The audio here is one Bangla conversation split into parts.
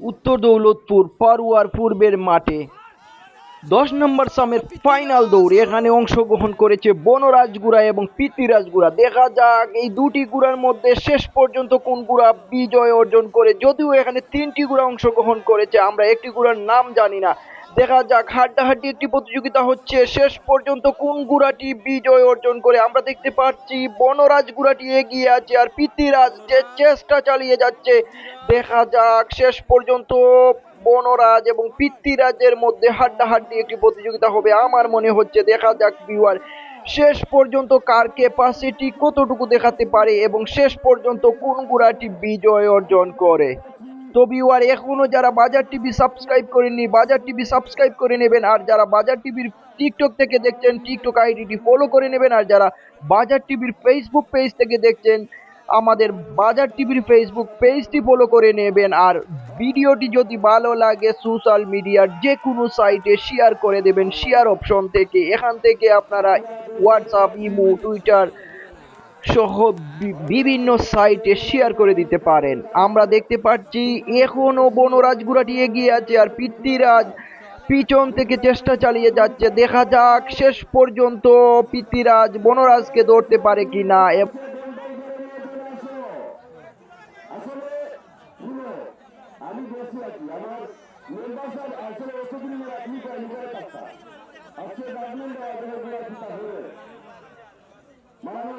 উত্তর দৌলতপুর পারুয়ার পূর্বের মাঠে। দশ নম্বর সামের ফাইনাল দৌড় এখানে অংশগ্রহণ করেছে বনরাজগুড়া এবং পিতৃরাজগুড়া দেখা যাক এই দুটি গুড়ার মধ্যে শেষ পর্যন্ত কোন গুড়া বিজয় অর্জন করে। যদিও এখানে তিনটি গুড়া অংশগ্রহণ করেছে, আমরা একটি গুড়ার নাম জানি না। দেখা যাক, হাড্ডাহাড্ডি একটি প্রতিযোগিতা হচ্ছে। শেষ পর্যন্ত কোন গুড়াটি বিজয় অর্জন করে? আমরা দেখতে পাচ্ছি, বনরাজ গুড়াটি এগিয়ে আছে আর পিতৃরাজ যে চেষ্টা চালিয়ে যাচ্ছে। দেখা যাক, শেষ পর্যন্ত বনরাজ এবং পিতৃরাজের মধ্যে হাড্ডাহাড্ডি একটি প্রতিযোগিতা হবে আমার মনে হচ্ছে। দেখা যাক ভিউয়ার শেষ পর্যন্ত কার ক্যাপাসিটি কতটুকু দেখাতে পারে এবং শেষ পর্যন্ত কোন গুড়াটি বিজয় অর্জন করে? তো ভিউয়ার এখনও যারা বাজার টিভি সাবস্ক্রাইব করেননি, বাজার টিভি সাবস্ক্রাইব করে নেবেন। আর যারা বাজার টিভির টিকটক থেকে দেখছেন টিকটক আইডিটি ফলো করে নেবেন। আর যারা বাজার টিভির ফেসবুক পেজ থেকে দেখছেন, আমাদের বাজার টিভির ফেসবুক পেজটি ফলো করে নেবেন। আর ভিডিওটি যদি ভালো লাগে সোশ্যাল মিডিয়ার যে কোনো সাইটে শেয়ার করে দেবেন। শেয়ার অপশন থেকে, এখান থেকে আপনারা হোয়াটসঅ্যাপ ইমো টুইটার সহ বিভিন্ন সাইটে শেয়ার করে দিতে পারেন আমরা দেখতে পাচ্ছি এখনও বনরাজ গুড়াটি এগিয়ে আছে আর পিতৃরাজ পিছন থেকে চেষ্টা চালিয়ে যাচ্ছে দেখা যাক শেষ পর্যন্ত পিতৃরাজ বনরাজকে ধরতে পারে কি নির্বাচন আসলে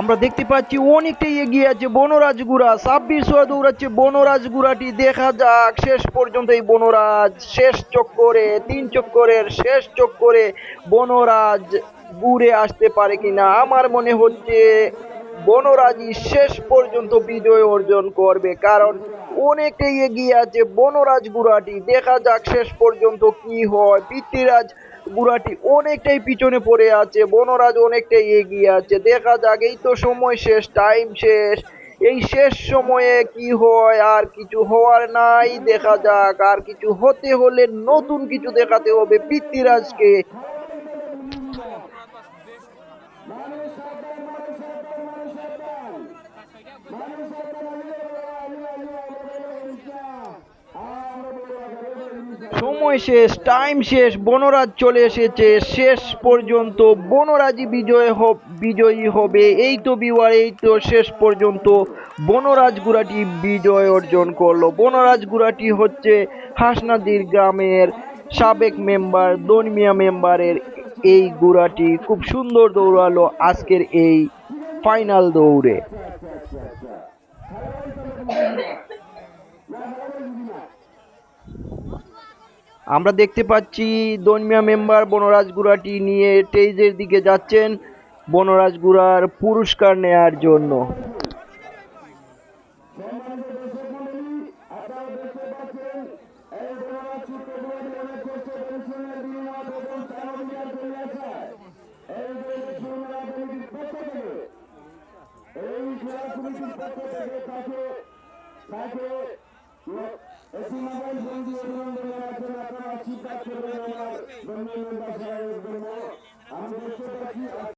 আমরা দেখতে পাচ্ছি অনেকটাই এগিয়ে আছে বনরাজ গুড়া। ছাব্বিশ হয়ে দৌড়াচ্ছে বনরাজ গুড়াটি। দেখা যাক, শেষ পর্যন্ত এই বনরাজ, শেষ চক্করে, তিন চক্করের শেষ চক্করে বনরাজ ঘুরে আসতে পারে কিনা? আমার মনে হচ্ছে বনরাজই শেষ পর্যন্ত বিজয় অর্জন করবে, কারণ অনেকটাই এগিয়ে আছে বনরাজ গুড়াটি। দেখা যাক শেষ পর্যন্ত কি হয়। পিতৃরাজ গুড়াটি অনেকটাই পিছনে পড়ে আছে, বনরাজ অনেকটাই এগিয়ে আছে। দেখা যাক, এই তো সময় শেষ টাইম শেষ। এই শেষ সময়ে কি হয়, আর কিছু হওয়ার নাই। দেখা যাক, আর কিছু হতে হলে নতুন কিছু দেখাতে হবে পিতৃরাজকে সময় শেষ টাইম শেষ, বনরাজ চলে এসেছে। শেষ পর্যন্ত বনরাজই বিজয় হ- বিজয়ী হবে। এই তো বিওয়ার, এই তো শেষ পর্যন্ত বনরাজ গুড়াটি বিজয় অর্জন করল। বনরাজ গুড়াটি হচ্ছে হাসনাদির গ্রামের সাবেক মেম্বার দনমিয়া মেম্বারের এই গুড়াটি। খুব সুন্দর দৌড়ালো আজকের এই ফাইনাল দৌড়ে। আমরা দেখতে পাচ্ছি দনমিয়া মেম্বার বনরাজ গুড়াটি নিয়ে স্টেজের দিকে যাচ্ছেন। বনরাজ গুড়ার পুরস্কার নেয়ার জন্য। এই মোবাইল ফোন দিয়ে অভিনন্দন জানার জন্য আপনারা জন্য আমি দেখতে পাচ্ছি